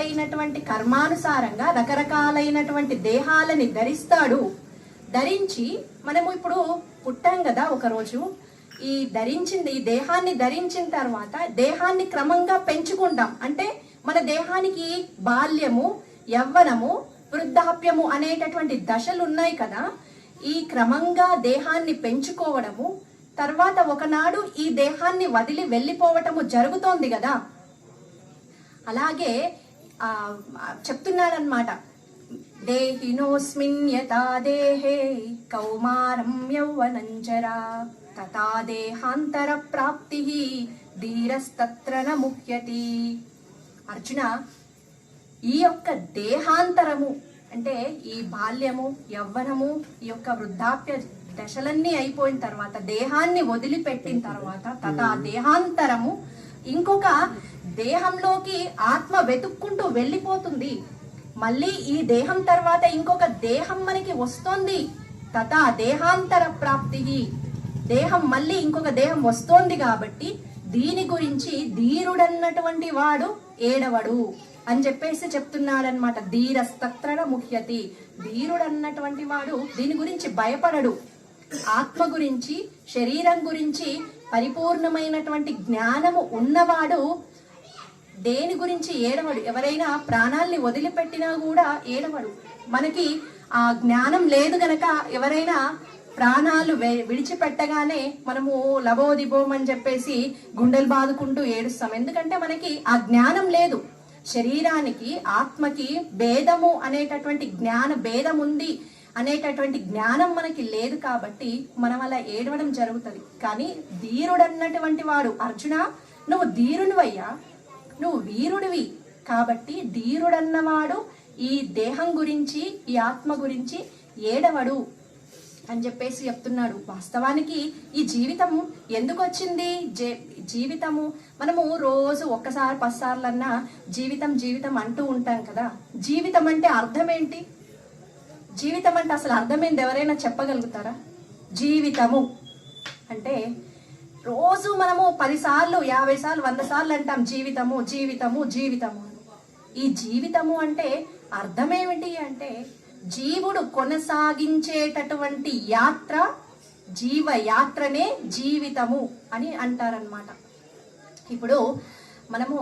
రకరకాలైనటువంటి కర్మానుసారంగా రకరకాలైనటువంటి దేహాలని ధరిస్తాడు. ధరించి మనము ఇప్పుడు పుట్టాం కదా ఒకరోజు. ఈ ధరించింది ఈ దేహాన్ని ధరించిన తర్వాత దేహాన్ని క్రమంగా పెంచుకుంటాం. అంటే మన దేహానికి బాల్యము యవ్వనము వృద్ధాప్యము అనేటటువంటి దశలు ఉన్నాయి కదా. ఈ క్రమంగా దేహాన్ని పెంచుకోవడము తర్వాత ఒకనాడు ఈ దేహాన్ని వదిలి వెళ్ళిపోవటము జరుగుతోంది కదా. అలాగే ఆ, చెప్తున్నాడనమాట దేహినోస్మిన్ యథా దేహే కౌమారం యౌవనంచరా తథా దేహాంతర ప్రాప్తి ధీరస్తత్ర న ముహ్యతి. అర్జున ఈ యొక్క దేహాంతరము అంటే ఈ బాల్యము యవ్వనము ఈ యొక్క వృద్ధాప్య దశలన్నీ అయిపోయిన తర్వాత దేహాన్ని వదిలిపెట్టిన తర్వాత తథా దేహాంతరము ఇంకొక దేహంలోకి ఆత్మ వెతుక్కుంటూ వెళ్ళిపోతుంది. మళ్ళీ ఈ దేహం తర్వాత ఇంకొక దేహం మనకి వస్తోంది. తథా దేహాంతర ప్రాప్తి. దేహం మళ్ళీ ఇంకొక దేహం వస్తోంది కాబట్టి దీని గురించి ధీరుడన్నటువంటి వాడు ఏడవడు అని చెప్పేసి చెప్తున్నాడనమాట ధీరస్తత్రణ ముఖ్యతి. ధీరుడన్నటువంటి వాడు దీని గురించి భయపడడు. ఆత్మ గురించి శరీరం గురించి పరిపూర్ణమైనటువంటి జ్ఞానము ఉన్నవాడు దేని గురించి ఏడవడు? ఎవరైనా ప్రాణాల్ని వదిలిపెట్టినా కూడా ఏడవడు. మనకి ఆ జ్ఞానం లేదు గనక ఎవరైనా ప్రాణాలు విడిచిపెట్టగానే మనము లబోదిబోం అని చెప్పేసి గుండెలు బాదుకుంటూ ఏడుస్తాం. ఎందుకంటే మనకి ఆ జ్ఞానం లేదు. శరీరానికి ఆత్మకి భేదము అనేటటువంటి జ్ఞాన భేదం ఉంది అనేటటువంటి జ్ఞానం మనకి లేదు కాబట్టి మనం అలా ఏడవడం జరుగుతుంది. కానీ ధీరుడన్నటువంటి వాడు అర్జున నువ్వు ధీరునివయ్యా. నువ్వు వీరుడివి. కాబట్టి ధీరుడన్నవాడు ఈ దేహం గురించి ఈ ఆత్మ గురించి ఏడవడు అని చెప్పేసి చెప్తున్నాడు. వాస్తవానికి ఈ జీవితం ఎందుకు వచ్చింది? జే- జీవితము మనము రోజు ఒక్కసారి పదిసార్లన్నా జీవితం జీవితం అంటూ ఉంటాం కదా. జీవితం అంటే అర్థం ఏంటి జీవితం అంటే అసలు అర్థమైంది ఎవరైనా చెప్పగలుగుతారా? జీవితము అంటే రోజు మనము పదిసార్లు యాభై సార్లు వంద సార్లు అంటాం జీవితము జీవితము జీవితము. ఈ జీవితము అంటే అర్థమేమిటి అంటే జీవుడు కొనసాగించేటటువంటి యాత్ర జీవ యాత్రనే జీవితము అని అంటారనమాట ఇప్పుడు మనము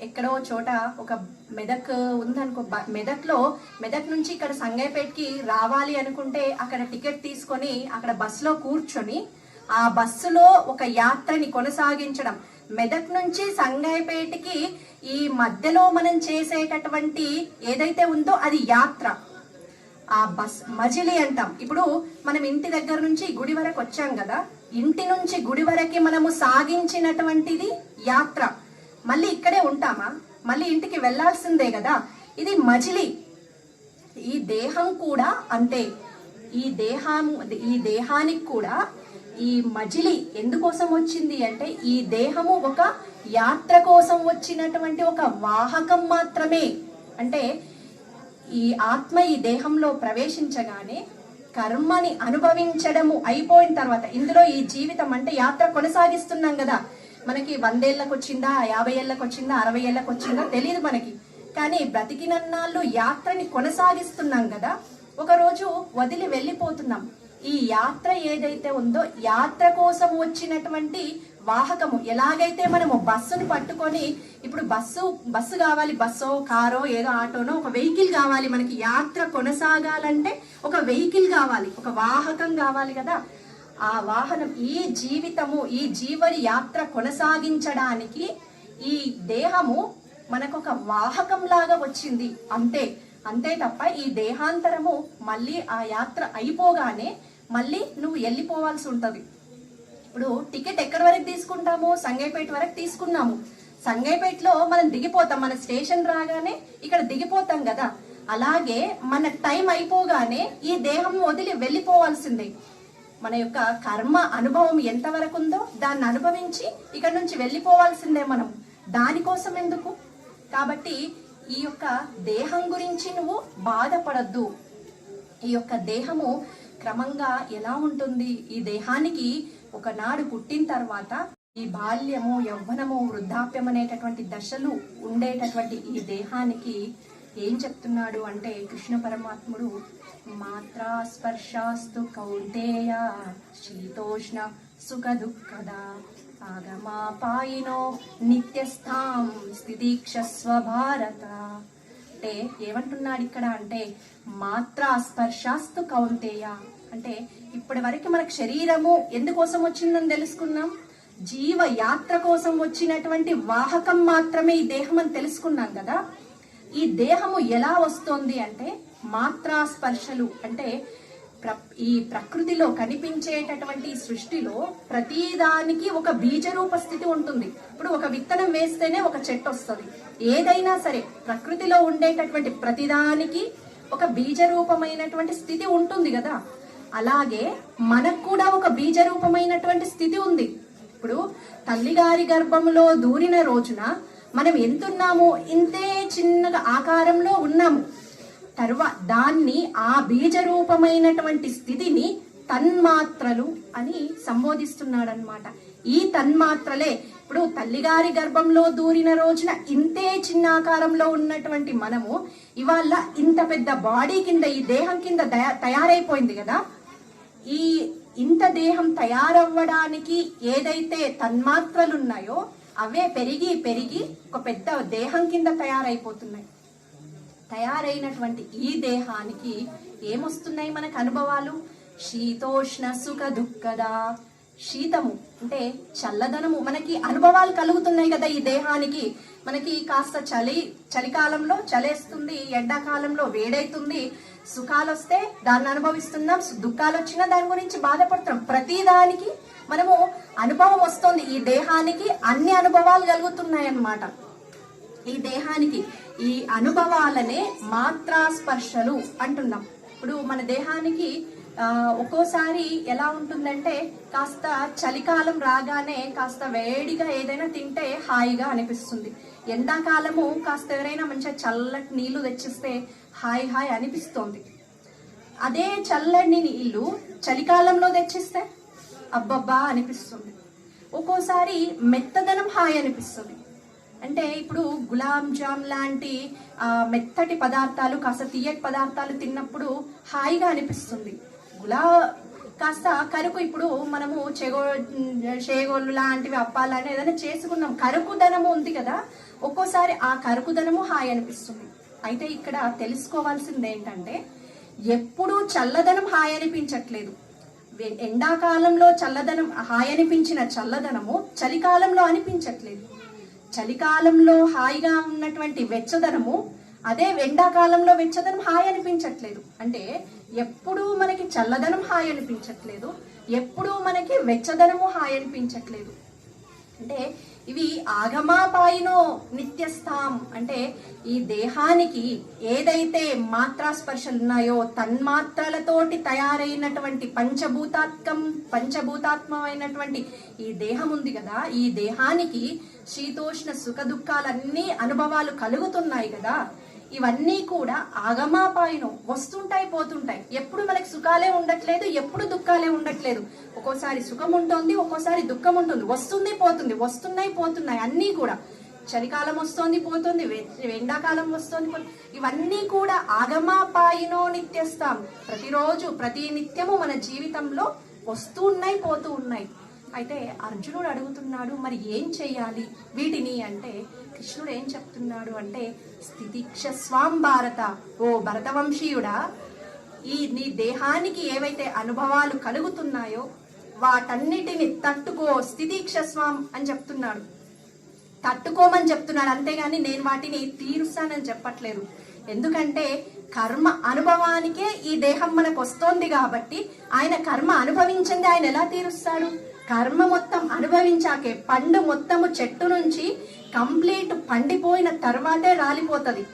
ఎక్కడో చోట ఒక మెదక్ ఉందనుకో బ- మెదక్లో మెదక్ నుంచి ఇక్కడ సంగైపేటకి రావాలి అనుకుంటే అక్కడ టికెట్ తీసుకొని అక్కడ బస్సులో కూర్చొని ఆ బస్సులో ఒక యాత్రని కొనసాగించడం. మెదక్ నుంచి సంగైపేటకి ఈ మధ్యలో మనం చేసేటటువంటి ఏదైతే ఉందో అది యాత్ర. ఆ బస్ మజిలీ అంటాం. ఇప్పుడు మనం ఇంటి దగ్గర నుంచి గుడి వరకు వచ్చాం కదా ఇంటి నుంచి గుడి వరకు మనము సాగించినటువంటిది యాత్ర. మళ్ళీ ఇక్కడే ఉంటామా? మళ్ళీ ఇంటికి వెళ్ళాల్సిందే కదా. ఇది మజిలీ. ఈ దేహం కూడా అంతే. ఈ దేహం ఈ దేహానికి కూడా ఈ మజిలి ఎందుకోసం వచ్చింది అంటే ఈ దేహము ఒక యాత్ర కోసం వచ్చినటువంటి ఒక వాహకం మాత్రమే. అంటే ఈ ఆత్మ ఈ దేహంలో ప్రవేశించగానే కర్మని అనుభవించడము అయిపోయిన తర్వాత ఇందులో ఈ జీవితం అంటే యాత్ర కొనసాగిస్తున్నాం కదా. మనకి వందేళ్ళకి వచ్చిందా యాభై ఏళ్ళకి వచ్చిందా అరవై ఏళ్ళకి వచ్చిందా తెలియదు మనకి. కానీ బ్రతికినన్నాళ్ళు యాత్రని కొనసాగిస్తున్నాం కదా. ఒకరోజు వదిలి వెళ్ళిపోతున్నాం. ఈ యాత్ర ఏదైతే ఉందో యాత్ర కోసం వచ్చినటువంటి వాహకము ఎలాగైతే మనము బస్సును పట్టుకొని ఇప్పుడు బస్సు బస్సు కావాలి బస్సో కారో ఏదో ఆటోనో ఒక వెహికల్ కావాలి మనకి. యాత్ర కొనసాగాలంటే ఒక వెహికల్ కావాలి ఒక వాహకం కావాలి కదా. ఆ వాహనం ఈ జీవితము ఈ జీవని యాత్ర కొనసాగించడానికి ఈ దేహము మనకు ఒక వాహకం లాగా వచ్చింది. అంతే అంతే తప్ప ఈ దేహాంతరము మళ్ళీ ఆ యాత్ర అయిపోగానే మళ్ళీ నువ్వు వెళ్ళిపోవాల్సి ఉంటుంది. ఇప్పుడు టికెట్ ఎక్కడి వరకు తీసుకుంటాము? సంగైపేట వరకు తీసుకున్నాము. సంగైపేటలో మనం దిగిపోతాం. మన స్టేషన్ రాగానే ఇక్కడ దిగిపోతాం కదా. అలాగే మన టైం అయిపోగానే ఈ దేహం వదిలి వెళ్ళిపోవాల్సిందే. మన యొక్క కర్మ అనుభవం ఎంతవరకు ఉందో దాన్ని అనుభవించి ఇక్కడ నుంచి వెళ్ళిపోవాల్సిందే మనం. దానికోసం ఎందుకు? కాబట్టి ఈ యొక్క దేహం గురించి నువ్వు బాధపడద్దు. ఈ యొక్క దేహము క్రమంగా ఎలా ఉంటుంది? ఈ దేహానికి ఒకనాడు పుట్టిన తర్వాత ఈ బాల్యము యవ్వనము వృద్ధాప్యం అనేటటువంటి దశలు ఉండేటటువంటి ఈ దేహానికి ఏం చెప్తున్నాడు అంటే కృష్ణ పరమాత్ముడు? మాత్రా స్పర్శాస్తు కౌంటేయ శీతోష్ణ సుఖ దుఃఖద ఆగమాపాయినో నిత్యస్థాం స్థితీక్షస్వ భారత అంటే ఏమంటున్నాడు ఇక్కడ అంటే మాత్రా స్పర్శాస్తు కౌంతేయ అంటే ఇప్పటి వరకు మనకు శరీరము ఎందుకోసం వచ్చిందని తెలుసుకున్నాం? జీవ యాత్ర కోసం వచ్చినటువంటి వాహకం మాత్రమే ఈ దేహం అని తెలుసుకున్నాం కదా? ఈ దేహము ఎలా వస్తోంది అంటే మాత్రా స్పర్శలు అంటే ప్ర- ఈ ప్రకృతిలో కనిపించేటటువంటి సృష్టిలో ప్రతిదానికి ఒక బీజరూప స్థితి ఉంటుంది. ఇప్పుడు ఒక విత్తనం వేస్తేనే ఒక చెట్టు వస్తుంది. ఏదైనా సరే ప్రకృతిలో ఉండేటటువంటి ప్రతిదానికి ఒక బీజరూపమైనటువంటి స్థితి ఉంటుంది కదా? అలాగే మనకు కూడా ఒక బీజరూపమైనటువంటి స్థితి ఉంది. ఇప్పుడు తల్లిగారి గర్భంలో దూరిన రోజున మనం ఎంతున్నాము ఇంతే చిన్నగా ఆకారంలో ఉన్నాము. తర్వా దాన్ని ఆ బీజ రూపమైనటువంటి స్థితిని తన్మాత్రలు అని సంబోధిస్తున్నాడనమాట ఈ తన్మాత్రలే ఇప్పుడు తల్లిగారి గర్భంలో దూరిన రోజున ఇంతే చిన్న ఆకారంలో ఉన్నటువంటి మనము ఇవాళ ఇంత పెద్ద బాడీ కింద ఈ దేహం కింద దయా- తయారైపోయింది కదా ఈ ఇంత దేహం తయారవ్వడానికి ఏదైతే తన్మాత్రలు ఉన్నాయో అవే పెరిగి పెరిగి ఒక పెద్ద దేహం కింద తయారైపోతున్నాయి. తయారైనటువంటి ఈ దేహానికి ఏమొస్తున్నాయి మనకు అనుభవాలు? శీతోష్ణ సుఖ దుఃఖదా శీతము అంటే చల్లదనము. మనకి అనుభవాలు కలుగుతున్నాయి కదా ఈ దేహానికి. మనకి కాస్త చలి చలికాలంలో చలేస్తుంది ఎండాకాలంలో వేడైతుంది. సుఖాలు వస్తే దాన్ని అనుభవిస్తున్నాం సు- దుఃఖాలు వచ్చినా దాని గురించి బాధపడుతున్నాం ప్రతి దానికి మనము అనుభవం వస్తుంది. ఈ దేహానికి అన్ని అనుభవాలు కలుగుతున్నాయి అన్నమాట ఈ దేహానికి ఈ అనుభవాలనే మాత్రా స్పర్శలు అంటున్నాం. ఇప్పుడు మన దేహానికి ఒక్కోసారి ఎలా ఉంటుందంటే కాస్త చలికాలం రాగానే కాస్త వేడిగా ఏదైనా తింటే హాయిగా అనిపిస్తుంది. ఎండాకాలము కాస్త ఎవరైనా మంచిగా చల్లటి నీళ్ళు తెచ్చిస్తే హాయ్ హాయ్ అనిపిస్తోంది. అదే చల్లని నీళ్ళు చలికాలంలో తెచ్చిస్తే అబ్బబ్బా అనిపిస్తుంది. ఒక్కోసారి మెత్తదనం హాయ్ అనిపిస్తుంది. అంటే ఇప్పుడు గులాబ్ జామ్ లాంటి మెత్తటి పదార్థాలు కాస్త తీయటి పదార్థాలు తిన్నప్పుడు హాయిగా అనిపిస్తుంది. గులా కాస్త కరుకు ఇప్పుడు మనము చెగో చేగోళ్ళు లాంటివి అప్పాలని ఏదైనా చేసుకున్నాం. కరుకుదనము ఉంది కదా ఒక్కోసారి ఆ కరుకుదనము హాయ్ అనిపిస్తుంది. అయితే ఇక్కడ తెలుసుకోవాల్సింది ఏంటంటే ఎప్పుడూ చల్లదనం హాయ్ అనిపించట్లేదు. ఎండాకాలంలో చల్లదనం హాయ్ అనిపించిన చల్లదనము చలికాలంలో అనిపించట్లేదు. చలికాలంలో హాయిగా ఉన్నటువంటి వెచ్చదనము అదే ఎండాకాలంలో వెచ్చదనం హాయ్ అనిపించట్లేదు. అంటే ఎప్పుడూ మనకి చల్లదనం హాయ్ అనిపించట్లేదు ఎప్పుడూ మనకి వెచ్చదనము హాయ్ అనిపించట్లేదు. అంటే ఇవి ఆగమాపాయినో నిత్యస్థాం. అంటే ఈ దేహానికి ఏదైతే మాత్రా స్పర్శలు ఉన్నాయో తన్మాత్రలతోటి తయారైనటువంటి పంచభూతాత్మం పంచభూతాత్మమైనటువంటి ఈ దేహం ఉంది కదా ఈ దేహానికి శీతోష్ణ సుఖ దుఃఖాలన్నీ అనుభవాలు కలుగుతున్నాయి కదా. ఇవన్నీ కూడా ఆగమాపాయనం వస్తుంటాయి పోతుంటాయి. ఎప్పుడు మనకి సుఖాలే ఉండట్లేదు ఎప్పుడు దుఃఖాలే ఉండట్లేదు. ఒక్కోసారి సుఖం ఉంటుంది ఒక్కోసారి దుఃఖం ఉంటుంది. వస్తుంది పోతుంది. వస్తున్నాయి పోతున్నాయి. అన్నీ కూడా. చలికాలం వస్తోంది పోతుంది. ఎండాకాలం వస్తోంది పోతుంది. ఇవన్నీ కూడా ఆగమాపాయినో నిత్యస్తాం ప్రతిరోజు ప్రతి నిత్యము మన జీవితంలో వస్తూ ఉన్నాయి పోతూ ఉన్నాయి. అయితే అర్జునుడు అడుగుతున్నాడు మరి ఏం చెయ్యాలి? వీటిని అంటే కృష్ణుడు ఏం చెప్తున్నాడు అంటే స్థితిక్ష స్వాం భారత ఓ భరతవంశీయుడా ఈ నీ దేహానికి ఏవైతే అనుభవాలు కలుగుతున్నాయో వాటన్నిటిని తట్టుకో స్థితిక్ష స్వాం అని చెప్తున్నాడు. తట్టుకోమని చెప్తున్నాడు అంతేగాని నేను వాటిని తీరుస్తానని చెప్పట్లేదు. ఎందుకంటే కర్మ అనుభవానికే ఈ దేహం మనకు వస్తోంది కాబట్టి ఆయన కర్మ అనుభవించింది ఆయన ఎలా తీరుస్తాడు? కర్మ మొత్తం అనుభవించాకే పండు మొత్తము చెట్టు నుంచి కంప్లీట్ పండిపోయిన తర్వాతే రాలిపోతుంది.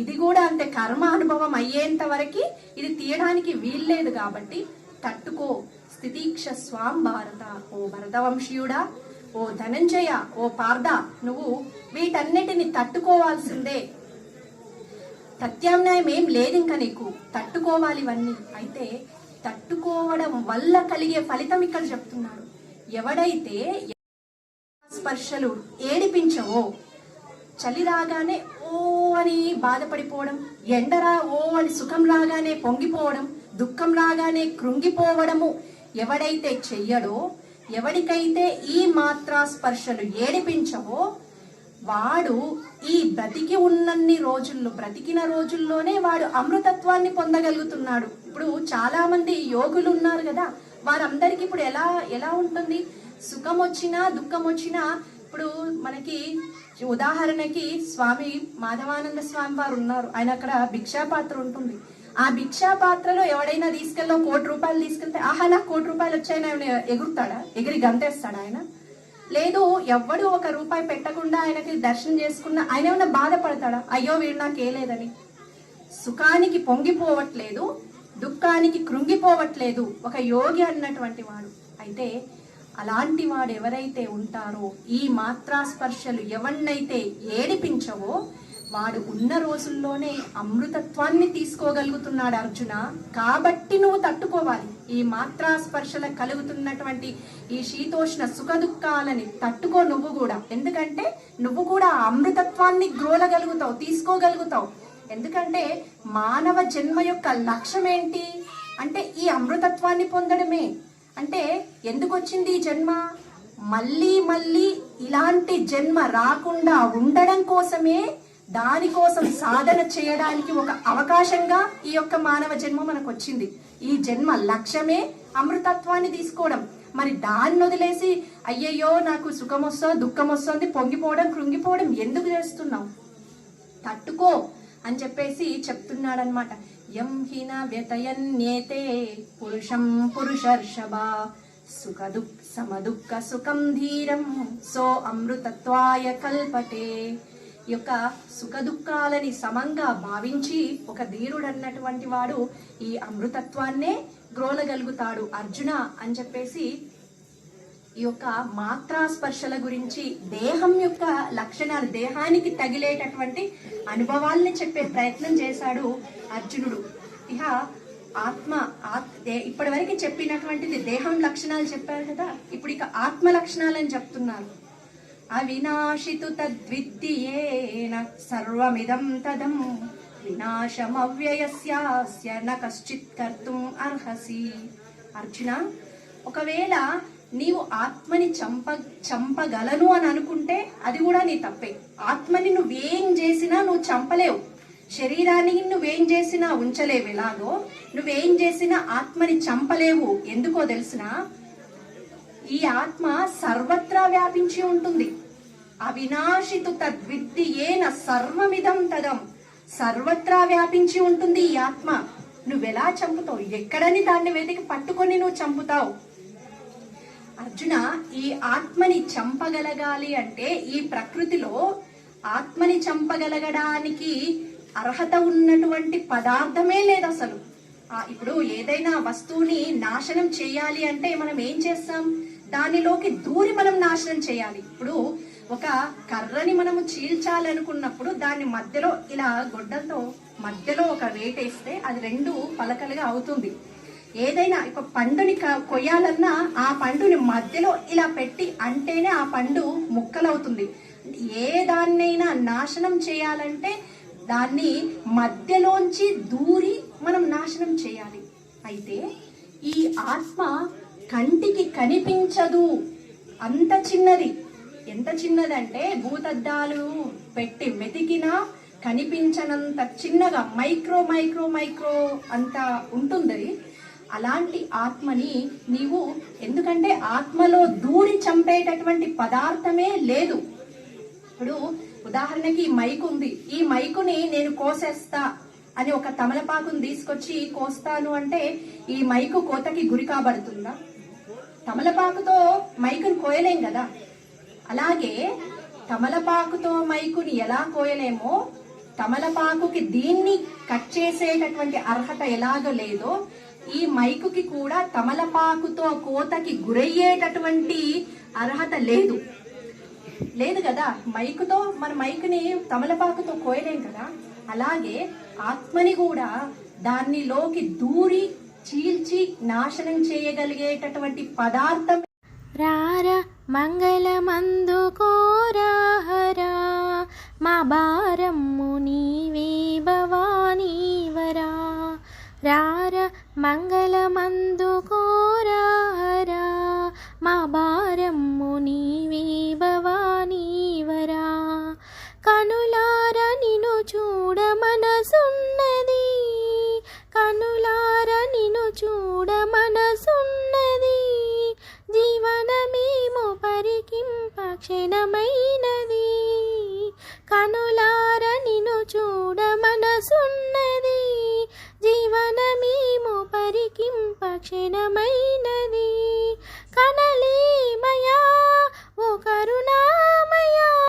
ఇది కూడా అంతే కర్మ అనుభవం అయ్యేంత వరకు ఇది తీయడానికి వీల్లేదు కాబట్టి తట్టుకో. స్థితీక్ష స్వాం భారత. ఓ భరతవంశీయుడా ఓ ధనంజయ ఓ పార్థ నువ్వు వీటన్నిటిని తట్టుకోవాల్సిందే. ప్రత్యామ్నాయం ఏం లేదు ఇంకా నీకు. తట్టుకోవాలి ఇవన్నీ. అయితే తట్టుకోవడం వల్ల కలిగే ఫలితం ఇక్కడ చెప్తున్నాడు. ఎవడైతే స్పర్శలు ఏడిపించవో చలి రాగానే ఓ అని బాధపడిపోవడం ఎండరా ఓ అని సుఖం రాగానే పొంగిపోవడం దుఃఖం రాగానే కృంగిపోవడము ఎవడైతే చెయ్యడో ఎవడికైతే ఈ మాత్రా స్పర్శలు ఏడిపించవో వాడు ఈ బ్రతికి ఉన్నన్ని రోజుల్లో బ్రతికిన రోజుల్లోనే వాడు అమృతత్వాన్ని పొందగలుగుతున్నాడు. ఇప్పుడు చాలా మంది యోగులు ఉన్నారు కదా వారందరికీ ఇప్పుడు ఎలా ఎలా ఉంటుంది? సుఖం వచ్చినా దుఃఖం వచ్చినా ఇప్పుడు మనకి ఉదాహరణకి స్వామి మాధవానంద స్వామి వారు ఉన్నారు. ఆయన అక్కడ భిక్షా పాత్ర ఉంటుంది. ఆ భిక్షా పాత్రలో ఎవడైనా తీసుకెళ్ళో కోటి రూపాయలు తీసుకెళ్తే ఆహా నాకు కోటి రూపాయలు వచ్చాయని ఆయన ఎగురుతాడా? ఎగిరి గంతేస్తాడా ఆయన? లేదు ఎవడు ఒక రూపాయి పెట్టకుండా ఆయనకి దర్శనం చేసుకున్న ఆయన ఏమైనా బాధపడతాడా? అయ్యో వీడు నాకు ఏలేదని. సుఖానికి పొంగిపోవట్లేదు. దుఃఖానికి కృంగిపోవట్లేదు. ఒక యోగి అన్నటువంటి వాడు. అయితే అలాంటి వాడు ఎవరైతే ఉంటారో ఈ మాత్రా స్పర్శలు ఏడిపించవో వాడు ఉన్న రోజుల్లోనే అమృతత్వాన్ని తీసుకోగలుగుతున్నాడు అర్జున. కాబట్టి నువ్వు తట్టుకోవాలి. ఈ మాత్రా స్పర్శల కలుగుతున్నటువంటి ఈ శీతోష్ణ సుఖ దుఃఖాలని తట్టుకో నువ్వు కూడా. ఎందుకంటే నువ్వు కూడా అమృతత్వాన్ని గ్రోలగలుగుతావు తీసుకోగలుగుతావు. ఎందుకంటే మానవ జన్మ యొక్క లక్ష్యం ఏంటి అంటే ఈ అమృతత్వాన్ని పొందడమే. అంటే ఎందుకు వచ్చింది ఈ జన్మ? మళ్ళీ మళ్ళీ ఇలాంటి జన్మ రాకుండా ఉండడం కోసమే దానికోసం సాధన చేయడానికి ఒక అవకాశంగా ఈ యొక్క మానవ జన్మ మనకు వచ్చింది ఈ జన్మ లక్ష్యమే అమృతత్వాన్ని తీసుకోవడం. మరి దాన్ని వదిలేసి అయ్యయ్యో నాకు సుఖం వస్తుంది దుఃఖం వస్తుంది పొంగిపోవడం కృంగిపోవడం ఎందుకు చేస్తున్నావు? తట్టుకో. అని చెప్పేసి చెప్తున్నాడనమాట యం హిన వ్యతయన్యేతే పురుషం పురుషర్షభ. సుఖ దుఃఖ సమదుఃఖ సుఖం ధీరం సో అమృతత్వాయ కల్పటే యొక్క సుఖ దుఃఖాలని సమంగా భావించి ఒక ధీరుడు అన్నటువంటి వాడు ఈ అమృతత్వాన్నే గ్రోలగలుగుతాడు అర్జున అని చెప్పేసి ఈ యొక్క మాత్రాస్పర్శల గురించి దేహం యొక్క లక్షణాలు దేహానికి తగిలేటటువంటి అనుభవాల్ని చెప్పే ప్రయత్నం చేశాడు అర్జునుడు. ఇహ ఆత్మ ఆత్ ఇప్పటి వరకు చెప్పినటువంటిది దేహం లక్షణాలు చెప్పారు కదా ఇప్పుడు ఇక ఆత్మ లక్షణాలని చెప్తున్నారు. అవినాశితు తద్విద్యేన సర్వమిదం తదం వినాశమవ్యయస్యాస్య న కశ్చిత్ కర్తుం అర్హసి. అర్జున ఒకవేళ నీవు ఆత్మని చంప చంపగలను అని అనుకుంటే అది కూడా నీ తప్పే. ఆత్మని నువ్వేం చేసినా నువ్వు చంపలేవు. శరీరాన్ని నువ్వేం చేసినా ఉంచలేవు. ఎలాగో నువ్వేం చేసినా ఆత్మని చంపలేవు. ఎందుకో తెలిసినా ఈ ఆత్మ సర్వత్రా వ్యాపించి ఉంటుంది. అవినాశితు తద్విద్ది ఏన సర్వమిదం తదం. సర్వత్రా వ్యాపించి ఉంటుంది ఈ ఆత్మ. నువ్వెలా చంపుతావు? ఎక్కడని దాన్ని వెతికి పట్టుకొని నువ్వు చంపుతావు? అర్జున ఈ ఆత్మని చంపగలగాలి అంటే ఈ ప్రకృతిలో ఆత్మని చంపగలగడానికి అర్హత ఉన్నటువంటి పదార్థమే లేదు అసలు. ఇప్పుడు ఏదైనా వస్తువుని నాశనం చేయాలి అంటే మనం ఏం చేస్తాం? దానిలోకి దూరి మనం నాశనం చేయాలి. ఇప్పుడు ఒక కర్రని మనము చీల్చాలనుకున్నప్పుడు దాన్ని మధ్యలో ఇలా గొడ్డలతో మధ్యలో ఒక వేటేస్తే అది రెండు పలకలుగా అవుతుంది. ఏదైనా ఒక పండుని కొయ్యాలన్నా ఆ పండుని మధ్యలో ఇలా పెట్టి అంటేనే ఆ పండు ముక్కలవుతుంది. ఏ దాన్నైనా నాశనం చేయాలంటే దాన్ని మధ్యలోంచి దూరి మనం నాశనం చేయాలి. అయితే ఈ ఆత్మ కంటికి కనిపించదు. అంత చిన్నది. ఎంత చిన్నదంటే భూతద్దాలు పెట్టి మెతికినా కనిపించనంత చిన్నగా మైక్రో మైక్రో మైక్రో అంత ఉంటుంది అలాంటి ఆత్మని నీవు ఎందుకంటే ఆత్మలో దూడి చంపేటటువంటి పదార్థమే లేదు. ఇప్పుడు ఉదాహరణకి ఈ మైక్ ఉంది. ఈ మైకుని నేను కోసేస్తా అని ఒక తమలపాకుని తీసుకొచ్చి కోస్తాను అంటే ఈ మైకు కోతకి గురి కాబడుతుందా? తమలపాకుతో మైకుని కోయలేం కదా. అలాగే తమలపాకుతో మైకుని ఎలా కోయలేమో తమలపాకుకి దీన్ని కట్ చేసేటటువంటి అర్హత ఎలాగో లేదో ఈ మైకుకి కూడా తమలపాకుతో కోతకి గురయ్యేటటువంటి అర్హత లేదు. లేదు కదా? మైకుతో మన మైకుని తమలపాకుతో కోయలేం కదా? అలాగే ఆత్మని కూడా దానిలోకి దూరి చీల్చి నాశనం చేయగలిగేటటువంటి పదార్థం. రారా మంగళమందు కోరాహరా మా భారమ్ము నీవే భవానీవరా. రార మంగళమందు కోరారా మా భారమ్ము నీవే భవానీవరా. కనుల